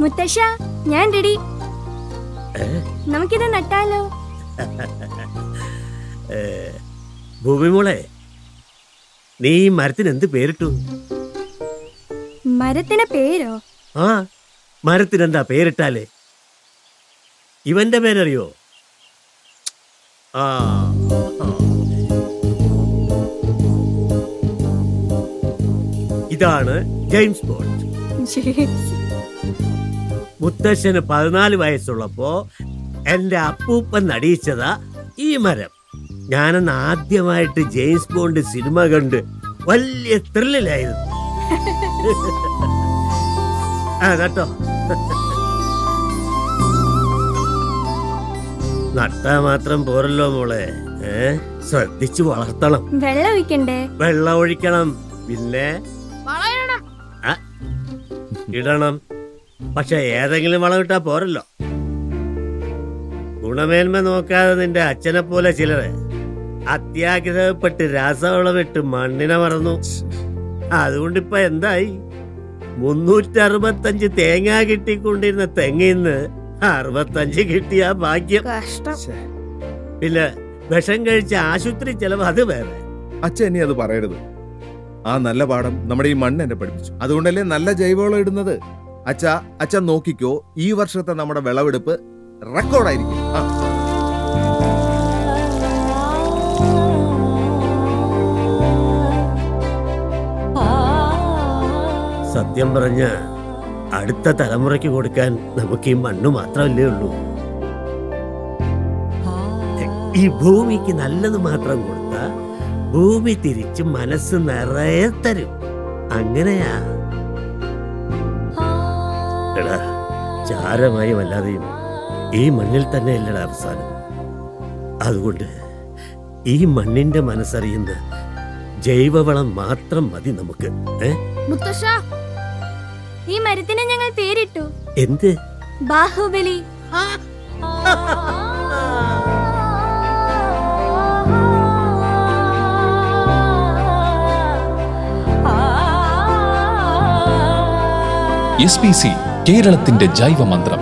മുത്തശ്ശ ഞാൻ റെഡി? നമുക്കിത് നട്ടാലോ? ഭൂമിമോളെ നീ ഈ മരത്തിന് എന്ത് പേരിട്ടു? മരത്തിന് പേരോ? ആ മരത്തിന് എന്താ പേരിട്ടാലേ? ഇവന്റെ പേരറിയോ? ആ ആ. ഇതാണ് ജെയിംസ് ബോണ്ട്. ജെയിംസ്. മുത്തശ്ശന് പതിനാല് വയസ്സുള്ളപ്പോ എന്റെ അപ്പൂപ്പൻ നടിയിച്ചതാ ഈ മരം. ഞാനന്ന് ആദ്യമായിട്ട് ജെയിംസ് ബോണ്ട് സിനിമ കണ്ട് വലിയ ത്രില്ലിലായിരുന്നു. ആ കേട്ടോ നട്ടാ മാത്രം പോരല്ലോ മോളെ. ഏ ശ്രദ്ധിച്ചു വളർത്തണം. വെള്ളം ഒഴിക്കണ്ടേ? വെള്ളം ഒഴിക്കണം. പിന്നെ? ഇടണം. പക്ഷെ ഏതെങ്കിലും വളം ഇട്ടാ പോരല്ലോ. ഗുണമേന്മ നോക്കാതെ നിന്റെ അച്ഛനെ പോലെ ചിലര് അത്യാഗ്രഹപ്പെട്ട് രാസവളമിട്ട് മണ്ണിനെ മറന്നു. അതുകൊണ്ടിപ്പൊ എന്തായി? മുന്നൂറ്റി അറുപത്തഞ്ച് തേങ്ങ കിട്ടിക്കൊണ്ടിരുന്ന തെങ്ങിന്ന് അറുപത്തഞ്ച് കിട്ടിയ ഭാഗ്യം. കഷ്ടം. പിന്നെ വിഷം കഴിച്ച ആശുപത്രി ചെലവ് അത് വേറെ. അച്ഛൻ ഇനി അത് പറയരുത്. ആ നല്ല പാഠം നമ്മുടെ ഈ മണ്ണ് എന്നെ പഠിപ്പിച്ചു. അതുകൊണ്ടല്ലേ നല്ല ജൈവവളം ഇടുന്നത്? അച്ഛ അച്ഛൻ നോക്കിക്കോ ഈ വർഷത്തെ നമ്മുടെ വിളവെടുപ്പ് റെക്കോർഡായിരിക്കും. ആ. സത്യം പറഞ്ഞ അടുത്ത തലമുറയ്ക്ക് കൊടുക്കാൻ നമുക്ക് ഈ മണ്ണ് മാത്രമല്ലേ ഉള്ളൂ. ഈ ഭൂമിക്ക് നല്ലത് മാത്രം കൊടുത്ത ഭൂമി തിരിച്ച് മനസ്സ് നിറയെ തരും. അങ്ങനെയാ എടാ ചാരമായി അല്ലാതെയും ഈ മണ്ണിൽ തന്നെ അല്ലടാ അവസാനം. അതുകൊണ്ട് ഈ മണ്ണിന്റെ മനസ്സറിയുന്ന ജൈവവളം മാത്രം മതി നമുക്ക് മുത്തശ്ശ ഈ മരത്തിന് ഞങ്ങൾ പേരിട്ടു. എന്ത്? ബാഹുബലി. എസ് പി സി കേരളത്തിന്റെ ജൈവമന്ത്രം.